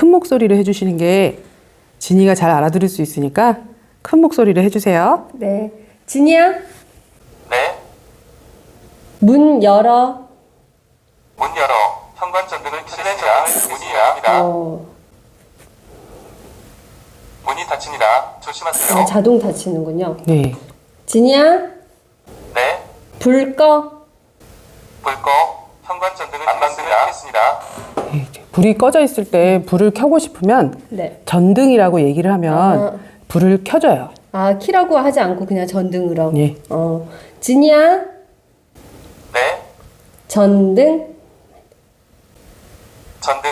큰 목소리로 해주시는 게 진이가 잘 알아들을 수 있으니까 큰 목소리로 해주세요. 네. 진이야, 네, 문 열어. 문 열어. 현관전등을 켜겠습니다. 문이 열립니다. 어, 문이 닫힙니다. 조심하세요. 아, 자동 닫히는군요. 네. 진이야, 네, 불 꺼. 불 꺼. 현관전등을 안방등을 켜겠습니다. 네, 이제 불이 꺼져 있을 때 불을 켜고 싶으면 네. 전등이라고 얘기를 하면 아. 불을 켜줘요. 아, 키라고 하지 않고 그냥 전등으로. 예. 어, 진이야, 네, 전등. 전등.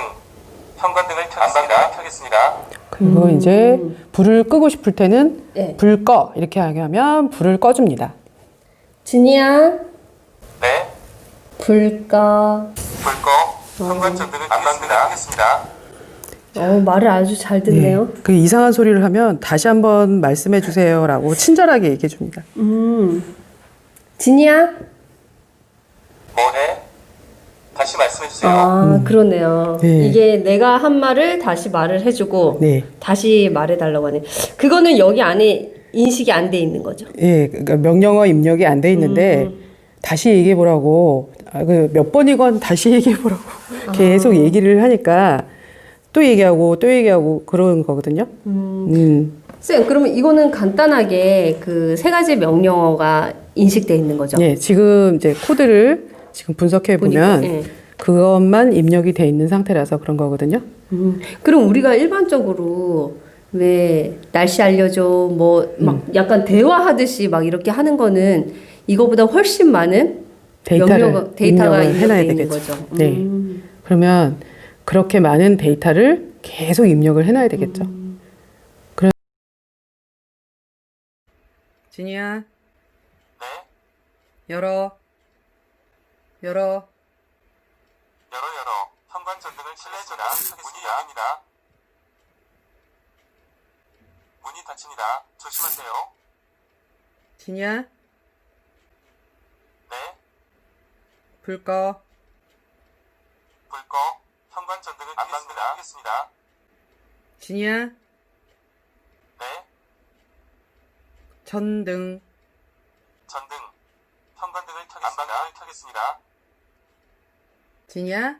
현관등을 켜겠습니다. 켜겠습니다. 그리고 이제 불을 끄고 싶을 때는 예. 불 꺼 이렇게 하면 불을 꺼줍니다. 진이야, 네, 불 꺼. 불 꺼. 현관전등을 안방등을 켜겠습니다. 어, 말을 아주 잘 듣네요. 그 이상한 소리를 하면 다시 한번 말씀해 주세요라고 친절하게 얘기해 줍니다. 음. 진이야? 뭐해? 다시 말씀해 주세요. 아, 그러네요. 네. 이게 내가 한 말을 다시 말을 해주고, 네. 다시 말해달라고 하네. 그거는 여기 안에 인식이 안 돼 있는 거죠. 예, 그러니까 명령어 입력이 안 돼 있는데 다시 얘기해 보라고 아, 그몇 번이건 다시 얘기해 보라고 계속 얘기를 하니까 또 얘기하고 또 얘기하고 그런 거거든요. 음. 쌤, 그러면 이거는 간단하게 그 세 가지 명령어가 인식돼 있는 거죠. 예, 지금 이제 코드를 지금 분석해 보면 보니까, 예. 그것만 입력이 돼 있는 상태라서 그런 거거든요. 음, 그럼 우리가 일반적으로 왜 날씨 알려줘 뭐막 음. 약간 대화하듯이 막 이렇게 하는 거는 이거보다 훨씬 많은 데이터를 데이터가 입력을 해놔야 되겠죠. 거죠. 네. 음. 그러면 그렇게 많은 데이터를 계속 입력을 해놔야 되겠죠. 그래. 진이야, 네, 열어, 열어. 열어 열어. 현관전등을 켜겠습니다. 문이 열립니다. 문이 닫힙니다. 조심하세요. 진이야, 네, 불 꺼. 불 꺼. 현관 전등을 안방등을 켜겠습니다. 진이야, 네, 전등. 전등. 현관등을 켜겠습니다. 안방등을 켜겠습니다. 진이야,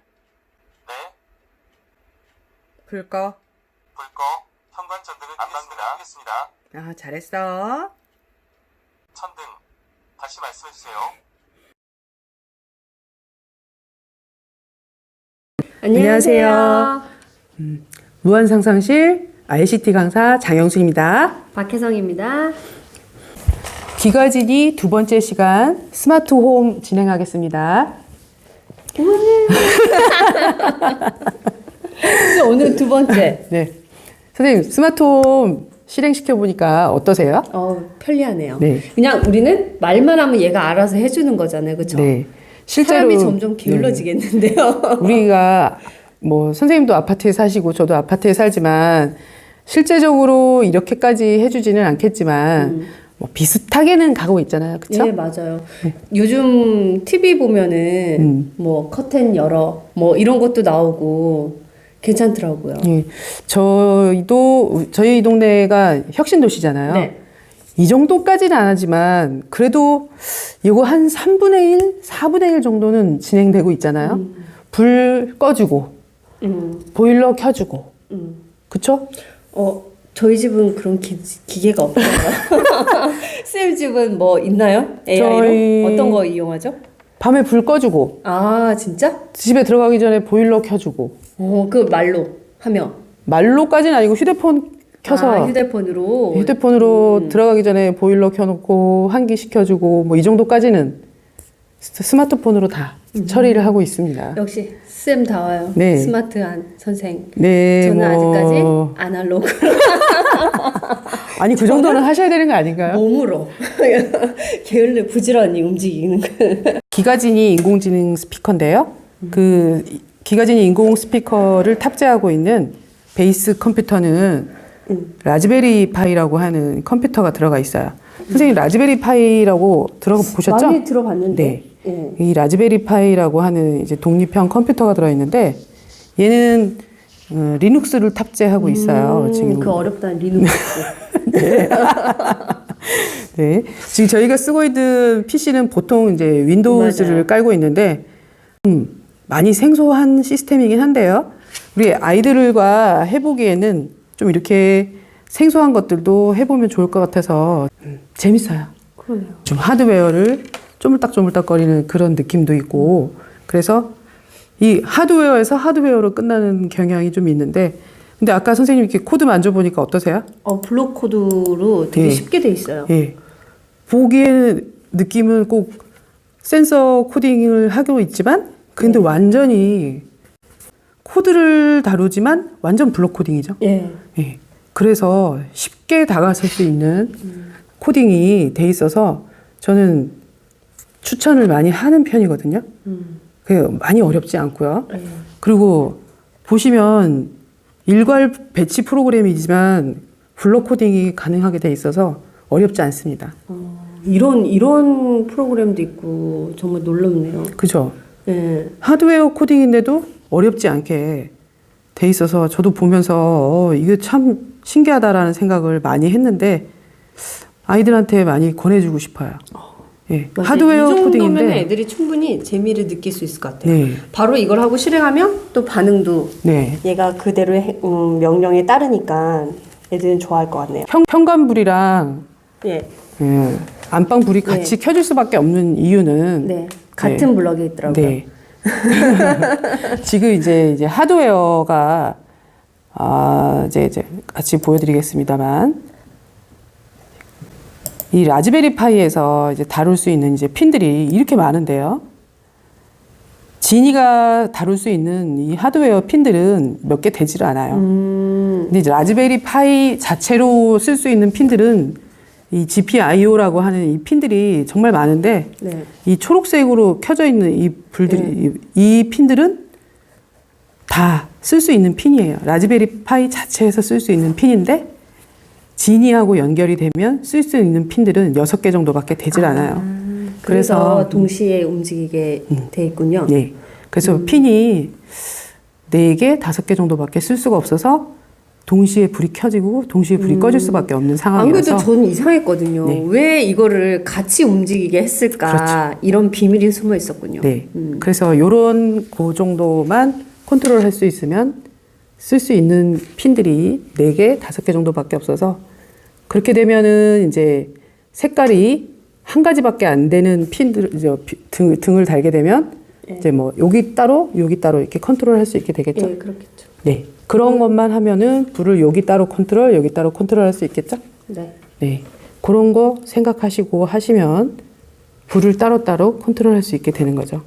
네, 불 꺼. 불 꺼. 현관 전등을 안방등을 켜겠습니다. 아, 잘했어. 천등. 다시 말씀해 주세요. 안녕하세요. 무한상상실 ICT 강사 장영수입니다. 박혜성입니다. 기가진이 두 번째 시간 스마트 홈 진행하겠습니다. 오늘 두 번째. 네. 선생님, 스마트 홈 실행시켜 보니까 어떠세요? 어 편리하네요. 네. 그냥 우리는 말만 하면 얘가 알아서 해주는 거잖아요, 그렇죠? 네. 실제로 사람이 점점 게을러지겠는데요. 네. 우리가 뭐 선생님도 아파트에 사시고 저도 아파트에 살지만 실제적으로 이렇게까지 해주지는 않겠지만 뭐 비슷하게는 가고 있잖아요, 그렇죠? 네, 맞아요. 요즘 TV 보면은 음. 뭐 커튼 열어 뭐 이런 것도 나오고 괜찮더라고요. 예. 저희도 저희 동네가 혁신 도시잖아요. 네. 이 정도까지는 안 하지만 그래도 이거 한 3분의 1, 4분의 1 정도는 진행되고 있잖아요. 불 꺼주고 음, 보일러 켜주고 음. 그쵸? 어, 저희 집은 그런 기, 기계가 없어요. 쌤 집은 뭐 있나요? AI로? 저희- 어떤 거 이용하죠? 밤에 불 꺼주고 아, 진짜? 집에 들어가기 전에 보일러 켜주고 어, 그 말로 하면. 말로까지는 아니고 휴대폰 켜서 아, 휴대폰으로. 휴대폰으로 음. 들어가기 전에 보일러 켜놓고 환기 시켜주고 뭐 이 정도까지는 스- 스마트폰으로 다 음. 처리를 하고 있습니다. 역시 쌤 다워요. 네. 스마트한 선생. 네, 저는 뭐- 아직까지 아날로그 아니 그 정도는 하셔야 되는 거 아닌가요? 몸으로 게을러 부지런히 움직이는 거. 기가진이 인공지능 스피커인데요. 그 이- 기가진이 인공 스피커를 탑재하고 있는 베이스 컴퓨터는 라즈베리 파이라고 하는 컴퓨터가 들어가 있어요. 선생님 라즈베리 파이라고 들어보셨죠? 많이 들어봤는데. 네. 예. 이 라즈베리 파이라고 하는 이제 독립형 컴퓨터가 들어 있는데 얘는 어, 리눅스를 탑재하고 있어요. 음, 지금 그 어렵다는 리눅스. 네. 지금 저희가 쓰고 있는 PC는 보통 이제 윈도우즈를 맞아요. 깔고 있는데, 음, 많이 생소한 시스템이긴 한데요. 우리 아이들과 해보기에는 좀 이렇게 생소한 것들도 해보면 좋을 것 같아서 음, 재밌어요. 그러네요. 좀 하드웨어를 쪼물딱쪼물딱거리는 그런 느낌도 있고, 그래서 이 하드웨어에서 하드웨어로 끝나는 경향이 좀 있는데, 근데 아까 선생님 이렇게 코드 만져보니까 어떠세요? 어, 블록 코드로 되게 네. 쉽게 돼 있어요. 예. 보기에는 느낌은 꼭 센서 코딩을 하고 있지만 근데 완전히 코드를 다루지만 완전 블록 코딩이죠. 예. 예. 그래서 쉽게 다가설 수 있는 코딩이 돼 있어서 저는 추천을 많이 하는 편이거든요. 음. 그 많이 어렵지 않고요. 예. 그리고 보시면 일괄 배치 프로그램이지만 블록 코딩이 가능하게 돼 있어서 어렵지 않습니다. 어, 이런 이런 프로그램도 있고 정말 놀랍네요. 그죠? 예. 하드웨어 코딩인데도 어렵지 않게 돼 있어서 저도 보면서 어, 이게 참 신기하다라는 생각을 많이 했는데 아이들한테 많이 권해주고 싶어요. 예, 맞아요. 하드웨어 이 정도면 코딩인데 애들이 충분히 재미를 느낄 수 있을 것 같아요. 네, 바로 이걸 하고 실행하면 또 반응도 네. 얘가 그대로 해- 음, 명령에 따르니까 애들은 좋아할 것 같네요. 현, 현관불이랑 예, 예, 안방불이 같이 켜질 수밖에 없는 이유는 네, 같은 블럭에 있더라고요. 네. 지금 이제 이제 하드웨어가 아 이제 이제 같이 보여드리겠습니다만 이 라즈베리 파이에서 이제 다룰 수 있는 이제 핀들이 이렇게 많은데요. 지니가 다룰 수 있는 이 하드웨어 핀들은 몇 개 되지를 않아요. 음, 근데 이제 라즈베리 파이 자체로 쓸 수 있는 핀들은 이 GPIO라고 하는 이 핀들이 정말 많은데 네, 이 초록색으로 켜져 있는 이 불들이 이, 이 핀들은 다 쓸 수 있는 핀이에요. 라즈베리 파이 자체에서 쓸 수 있는 핀인데 지니하고 연결이 되면 쓸 수 있는 핀들은 여섯 개 정도밖에 되질 않아요. 그래서, 그래서- 동시에 움직이게 돼 있군요. 네. 그래서 핀이 네 개, 다섯 개 정도밖에 쓸 수가 없어서 동시에 불이 켜지고 동시에 불이 꺼질 수밖에 없는 안 상황이라서 그래도 저는 이상했거든요. 네. 왜 이거를 같이 움직이게 했을까? 이런 비밀이 숨어 있었군요. 네. 음. 그래서 요런 그 정도만 컨트롤 할 수 있으면 쓸 수 있는 핀들이 네개 다섯 개 정도밖에 없어서 그렇게 되면은 이제 색깔이 한 가지밖에 안 되는 핀들 이제 비- 등, 등을 달게 되면 이제 뭐 여기 따로 여기 따로 이렇게 컨트롤 할 수 있게 되겠죠. 예, 그렇겠죠. 네. 그런 것만 하면은 불을 여기 따로 컨트롤, 여기 따로 컨트롤 할 수 있겠죠? 네. 네. 그런 거 생각하시고 하시면 불을 따로따로 컨트롤 할 수 있게 되는 거죠.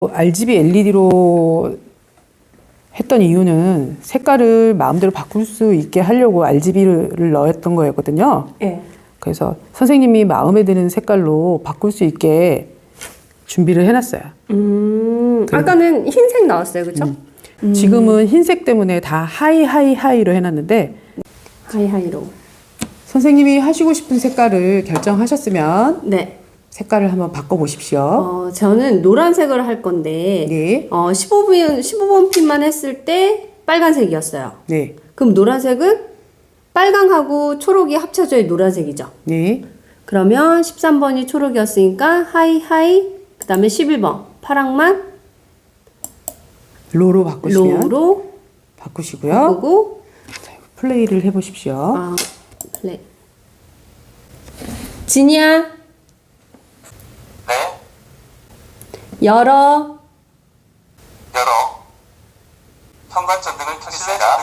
RGB LED로 했던 이유는 색깔을 마음대로 바꿀 수 있게 하려고 RGB를 넣었던 거였거든요. 예. 그래서 선생님이 마음에 드는 색깔로 바꿀 수 있게 준비를 해놨어요. 음, 아까는 흰색 나왔어요, 그렇죠? 지금은 흰색 때문에 다 하이 하이 하이로 해놨는데 하이 하이로. 선생님이 하시고 싶은 색깔을 결정하셨으면 네. 색깔을 한번 바꿔보십시오. 어, 저는 노란색을 할 건데 네. 어, 15번 15번 핀만 했을 때 빨간색이었어요. 네. 그럼 노란색은 빨강하고 초록이 합쳐져야 노란색이죠. 네. 그러면 13번이 초록이었으니까 하이 하이 그다음에 11번 파랑만 로로 바꾸시면 로로 바꾸시고요. 바꾸고 플레이를 해보십시오. 아 플레이 진이야 네, 열어 열어. 현관 전 등을 켜겠습니다.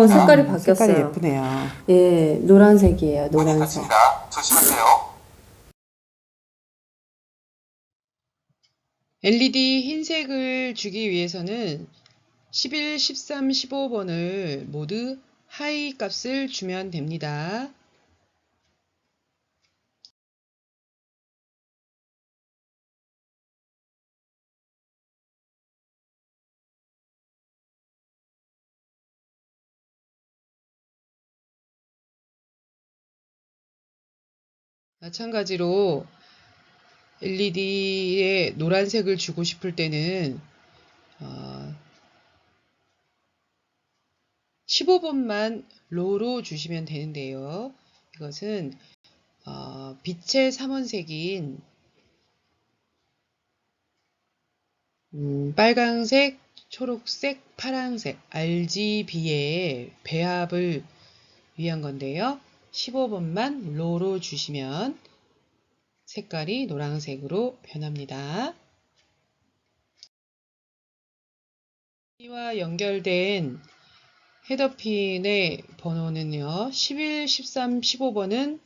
오 색깔이 음, 색깔이 바뀌었어요. 예쁘네요. 예 노란색이에요 문이 노란색. 닫힙니다. 조심하세요. LED 흰색을 주기 위해서는 11, 13, 15번을 모두 하이 값을 주면 됩니다. 마찬가지로 LED에 노란색을 주고 싶을 때는 어, 15번만 로로 주시면 되는데요. 이것은 어, 빛의 삼원색인 음, 빨강색, 초록색, 파랑색 RGB의 배합을 위한 건데요. 15번만 로로 주시면 색깔이 노란색으로 변합니다. 이와 연결된 헤더핀의 번호는요. 11, 13, 15번은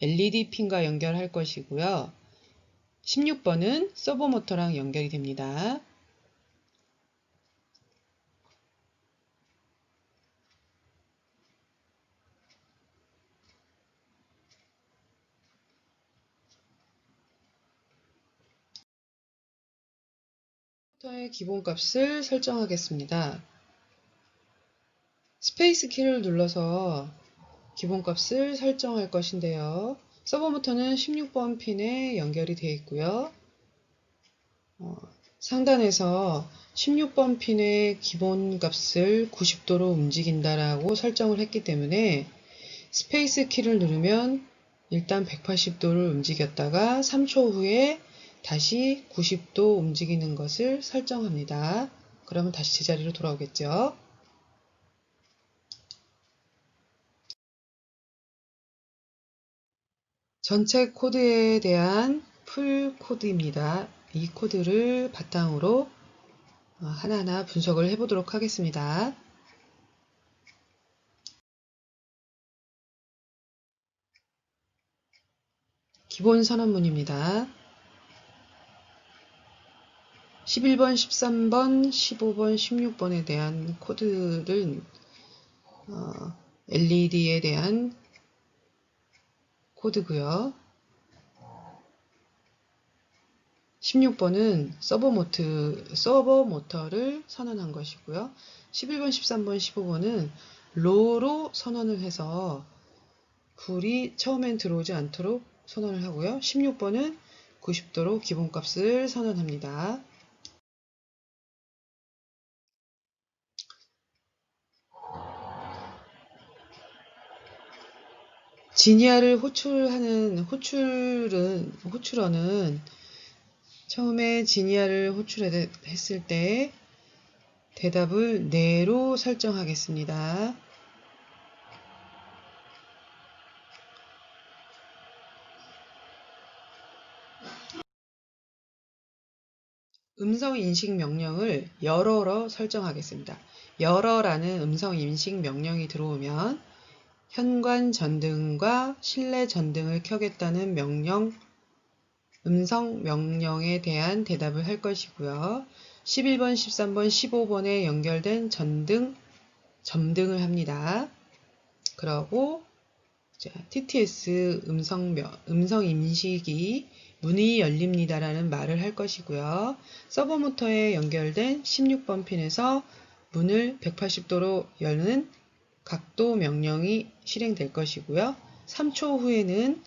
LED 핀과 연결할 것이고요. 16번은 서버 모터랑 연결이 됩니다. 모터의 기본값을 설정하겠습니다. 스페이스 키를 눌러서 기본값을 설정할 것인데요. 서버 모터는 16번 핀에 연결이 되어 있고요. 어, 상단에서 16번 핀의 기본값을 90도로 움직인다라고 설정을 했기 때문에 스페이스 키를 누르면 일단 180도를 움직였다가 3초 후에 다시 90도 움직이는 것을 설정합니다. 그러면 다시 제자리로 돌아오겠죠. 전체 코드에 대한 풀 코드입니다. 이 코드를 바탕으로 어, 하나하나 분석을 해보도록 하겠습니다. 기본 선언문입니다. 11번, 13번, 15번, 16번에 대한 코드를 어, LED에 대한 코드고요. 16번은 서버 모트, 서버 모터를 선언한 것이고요. 11번, 13번, 15번은 로로 선언을 해서 불이 처음엔 들어오지 않도록 선언을 하고요. 16번은 90도로 기본값을 선언합니다. 지니아를 호출하는 호출은 호출어는 처음에 지니아를 호출했을 때 대답을 네로 설정하겠습니다. 음성 인식 명령을 열어로 설정하겠습니다. 열어라는 음성 인식 명령이 들어오면 현관 전등과 실내 전등을 켜겠다는 명령, 음성 명령에 대한 대답을 할 것이고요. 11번, 13번, 15번에 연결된 전등, 점등을 합니다. 그러고 자, TTS 음성, 명- 음성 인식이 문이 열립니다라는 말을 할 것이고요. 서버 모터에 연결된 16번 핀에서 문을 180도로 여는 각도 명령이 실행될 것이고요. 3초 후에는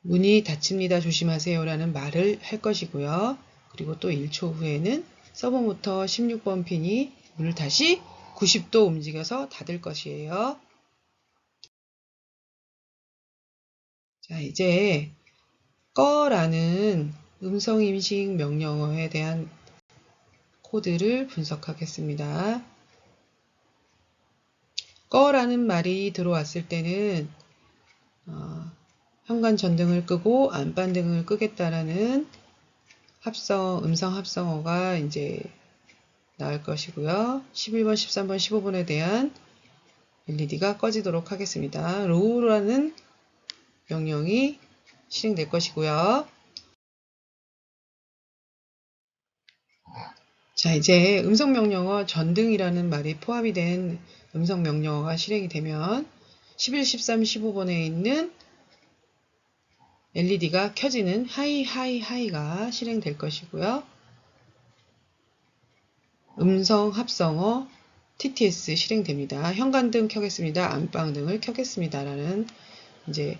문이 닫힙니다. 조심하세요. 라는 말을 할 것이고요. 그리고 또 1초 후에는 서버 모터 16번 핀이 문을 다시 90도 움직여서 닫을 것이에요. 자, 이제 꺼라는 음성 인식 명령어에 대한 코드를 분석하겠습니다. 꺼라는 말이 들어왔을 때는 어, 현관 전등을 끄고 안반등을 끄겠다라는 합성 음성 합성어가 이제 나올 것이고요. 11번, 13번, 15번에 대한 LED가 꺼지도록 하겠습니다. 로우라는 명령이 실행될 것이고요. 자, 이제 음성 명령어 전등이라는 말이 포함이 된 음성 명령어가 실행이 되면 11, 13, 15번에 있는 LED가 켜지는 하이 하이 하이가 실행될 것이고요. 음성 합성어 TTS 실행됩니다. 현관등 켜겠습니다. 안방등을 켜겠습니다. 라는 이제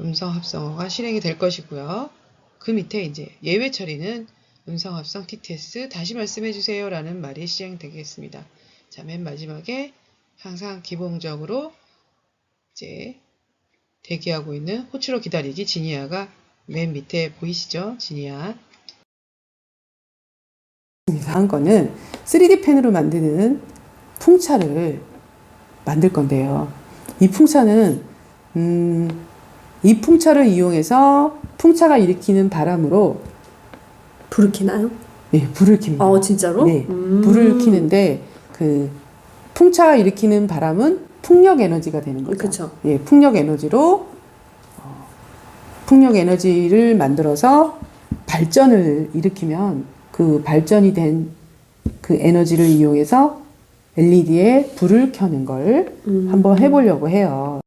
음성 합성어가 실행이 될 것이고요. 그 밑에 이제 예외 처리는 음성 합성 TTS 다시 말씀해 주세요 라는 말이 시행되겠습니다. 자, 맨 마지막에 항상 기본적으로 이제 대기하고 있는 호출어 기다리기 지니아가 맨 밑에 보이시죠? 지니아. 다음 거는 3D 펜으로 만드는 풍차를 만들 건데요. 이 풍차는 음, 이 풍차를 이용해서 풍차가 일으키는 바람으로 불을 켜나요? 예, 불을 킵니다. 아 진짜로? 네, 음. 불을 켜는데 그 풍차가 일으키는 바람은 풍력 에너지가 되는 거죠. 그쵸. 예, 풍력 에너지로 어, 풍력 에너지를 만들어서 발전을 일으키면 그 발전이 된 그 에너지를 이용해서 LED에 불을 켜는 걸 음. 한번 해보려고 해요.